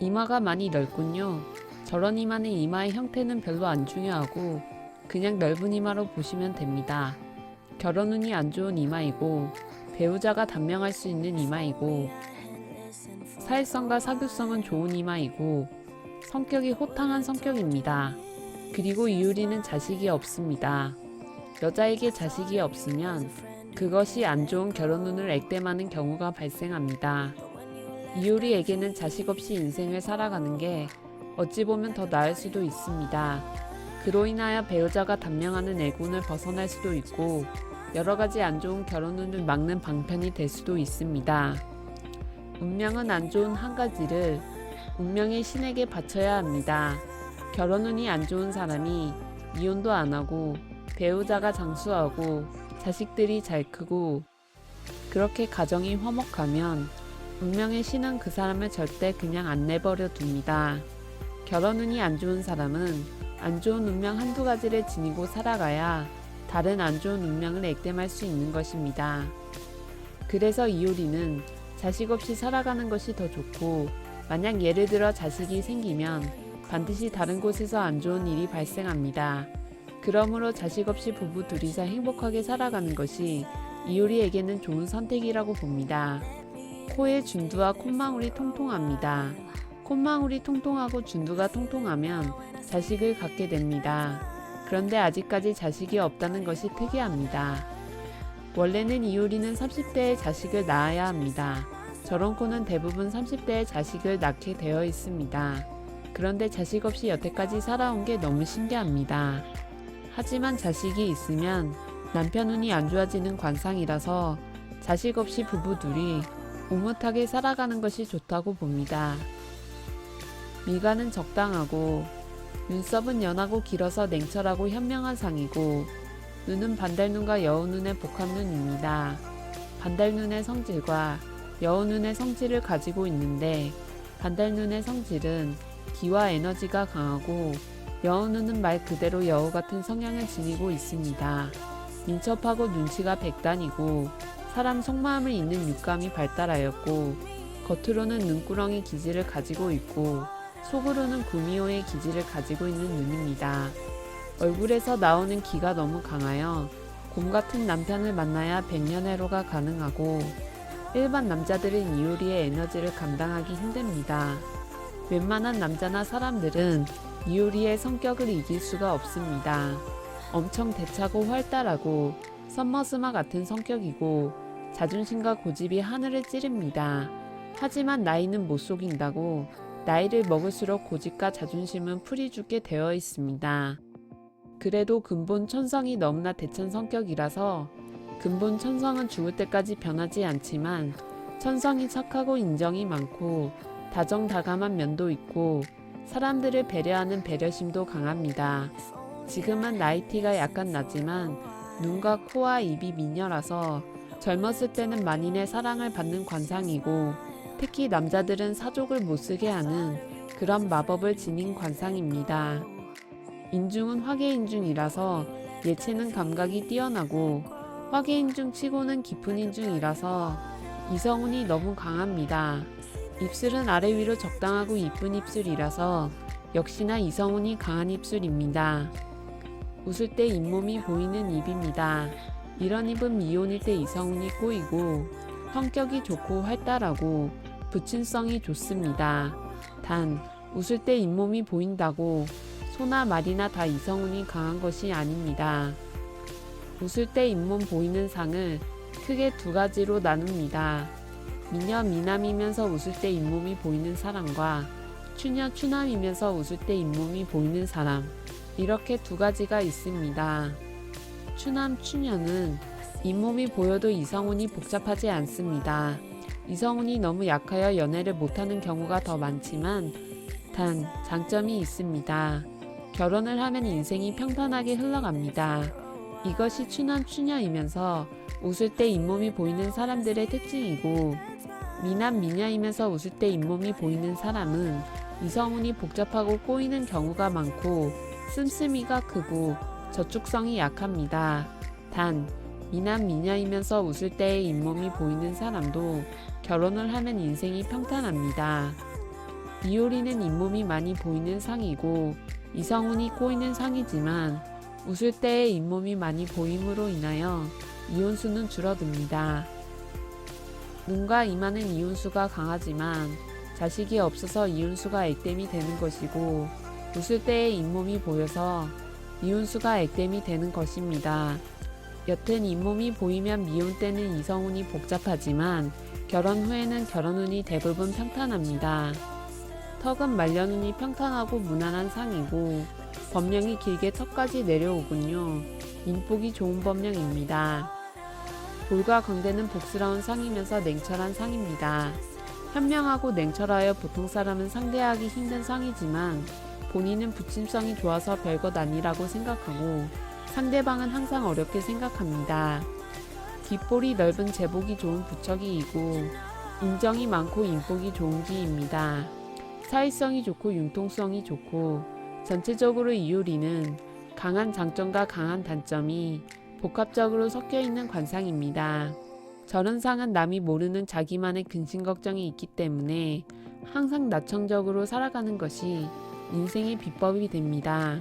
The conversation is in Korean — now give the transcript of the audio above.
이마가 많이 넓군요. 저런 이마는 이마의 형태는 별로 안 중요하고 그냥 넓은 이마로 보시면 됩니다. 결혼 운이 안 좋은 이마이고 배우자가 단명할 수 있는 이마이고 사회성과 사교성은 좋은 이마이고 성격이 호탕한 성격입니다. 그리고 이유리는 자식이 없습니다. 여자에게 자식이 없으면 그것이 안 좋은 결혼 운을 액땜하는 경우가 발생합니다. 이효리에게는 자식 없이 인생을 살아가는 게 어찌 보면 더 나을 수도 있습니다. 그로 인하여 배우자가 단명하는 애군을 벗어날 수도 있고 여러 가지 안 좋은 결혼운을 막는 방편이 될 수도 있습니다. 운명은 안 좋은 한 가지를 운명의 신에게 바쳐야 합니다. 결혼운이 안 좋은 사람이 이혼도 안 하고 배우자가 장수하고 자식들이 잘 크고 그렇게 가정이 화목하면 운명의 신은 그 사람을 절대 그냥 안 내버려 둡니다. 결혼 운이 안 좋은 사람은 안 좋은 운명 한두 가지를 지니고 살아가야 다른 안 좋은 운명을 액땜할 수 있는 것입니다. 그래서 이효리는 자식 없이 살아가는 것이 더 좋고 만약 예를 들어 자식이 생기면 반드시 다른 곳에서 안 좋은 일이 발생합니다. 그러므로 자식 없이 부부 둘이서 행복하게 살아가는 것이 이효리에게는 좋은 선택이라고 봅니다. 코의 준두와 콧망울이 통통합니다. 콧망울이 통통하고 준두가 통통하면 자식을 갖게 됩니다. 그런데 아직까지 자식이 없다는 것이 특이합니다. 원래는 이효리는 30대에 자식을 낳아야 합니다. 저런 코는 대부분 30대에 자식을 낳게 되어 있습니다. 그런데 자식 없이 여태까지 살아온 게 너무 신기합니다. 하지만 자식이 있으면 남편 운이 안 좋아지는 관상이라서 자식 없이 부부 둘이 오뭇하게 살아가는 것이 좋다고 봅니다. 미간은 적당하고 눈썹은 연하고 길어서 냉철하고 현명한 상이고 눈은 반달눈과 여우눈의 복합눈입니다. 반달눈의 성질과 여우눈의 성질을 가지고 있는데 반달눈의 성질은 기와 에너지가 강하고 여우눈은 말 그대로 여우 같은 성향을 지니고 있습니다. 민첩하고 눈치가 백단이고 사람 속마음을 읽는 육감이 발달하였고 겉으로는 눈구렁이 기질을 가지고 있고 속으로는 구미호의 기질을 가지고 있는 눈입니다. 얼굴에서 나오는 기가 너무 강하여 곰 같은 남편을 만나야 백년해로가 가능하고 일반 남자들은 이효리의 에너지를 감당하기 힘듭니다. 웬만한 남자나 사람들은 이효리의 성격을 이길 수가 없습니다. 엄청 대차고 활달하고 썸머스마 같은 성격이고 자존심과 고집이 하늘을 찌릅니다. 하지만 나이는 못 속인다고 나이를 먹을수록 고집과 자존심은 풀이 죽게 되어 있습니다. 그래도 근본 천성이 너무나 대천 성격이라서 근본 천성은 죽을 때까지 변하지 않지만 천성이 착하고 인정이 많고 다정다감한 면도 있고 사람들을 배려하는 배려심도 강합니다. 지금은 나이티가 약간 나지만 눈과 코와 입이 미녀라서 젊었을 때는 만인의 사랑을 받는 관상이고 특히 남자들은 사족을 못 쓰게 하는 그런 마법을 지닌 관상입니다. 인중은 화계인중이라서 예체능 감각이 뛰어나고 화계인중 치고는 깊은 인중이라서 이성운이 너무 강합니다. 입술은 아래 위로 적당하고 이쁜 입술이라서 역시나 이성운이 강한 입술입니다. 웃을 때 잇몸이 보이는 입입니다. 이런 입은 미혼일 때 이성운이 꼬이고 성격이 좋고 활달하고 부친성이 좋습니다. 단 웃을 때 잇몸이 보인다고 소나 말이나 다 이성운이 강한 것이 아닙니다. 웃을 때 잇몸 보이는 상을 크게 두 가지로 나눕니다. 미녀 미남이면서 웃을 때 잇몸이 보이는 사람과 추녀 추남이면서 웃을 때 잇몸이 보이는 사람 이렇게 두 가지가 있습니다. 추남 추녀는 잇몸이 보여도 이성운이 복잡하지 않습니다. 이성운이 너무 약하여 연애를 못하는 경우가 더 많지만 단 장점이 있습니다. 결혼을 하면 인생이 평탄하게 흘러갑니다. 이것이 추남 추녀이면서 웃을 때 잇몸이 보이는 사람들의 특징이고 미남 미녀이면서 웃을 때 잇몸이 보이는 사람은 이성운이 복잡하고 꼬이는 경우가 많고 씀씀이가 크고 저축성이 약합니다. 단 미남 미녀이면서 웃을 때의 잇몸이 보이는 사람도 결혼을 하면 인생이 평탄합니다. 이효리는 잇몸이 많이 보이는 상이고 이성훈이 꼬이는 상이지만 웃을 때의 잇몸이 많이 보임으로 인하여 이혼수는 줄어듭니다. 눈과 이마는 이혼수가 강하지만 자식이 없어서 이혼수가 액땜이 되는 것이고 웃을 때의 잇몸이 보여서 이혼수가 액땜이 되는 것입니다. 여튼 잇몸이 보이면 미혼 때는 이성운이 복잡하지만 결혼 후에는 결혼운이 대부분 평탄합니다. 턱은 말년운이 평탄하고 무난한 상이고 범령이 길게 턱까지 내려오군요. 인복이 좋은 범령입니다. 볼과 광대는 복스러운 상이면서 냉철한 상입니다. 현명하고 냉철하여 보통 사람은 상대하기 힘든 상이지만 본인은 부침성이 좋아서 별것 아니라고 생각하고 상대방은 항상 어렵게 생각합니다. 뒷볼이 넓은 제복이 좋은 부척이이고 인정이 많고 인복이 좋은 기입니다. 사회성이 좋고 융통성이 좋고 전체적으로 이효리는 강한 장점과 강한 단점이 복합적으로 섞여 있는 관상입니다. 저런 상은 남이 모르는 자기만의 근심 걱정이 있기 때문에 항상 나청적으로 살아가는 것이 인생의 비법이 됩니다.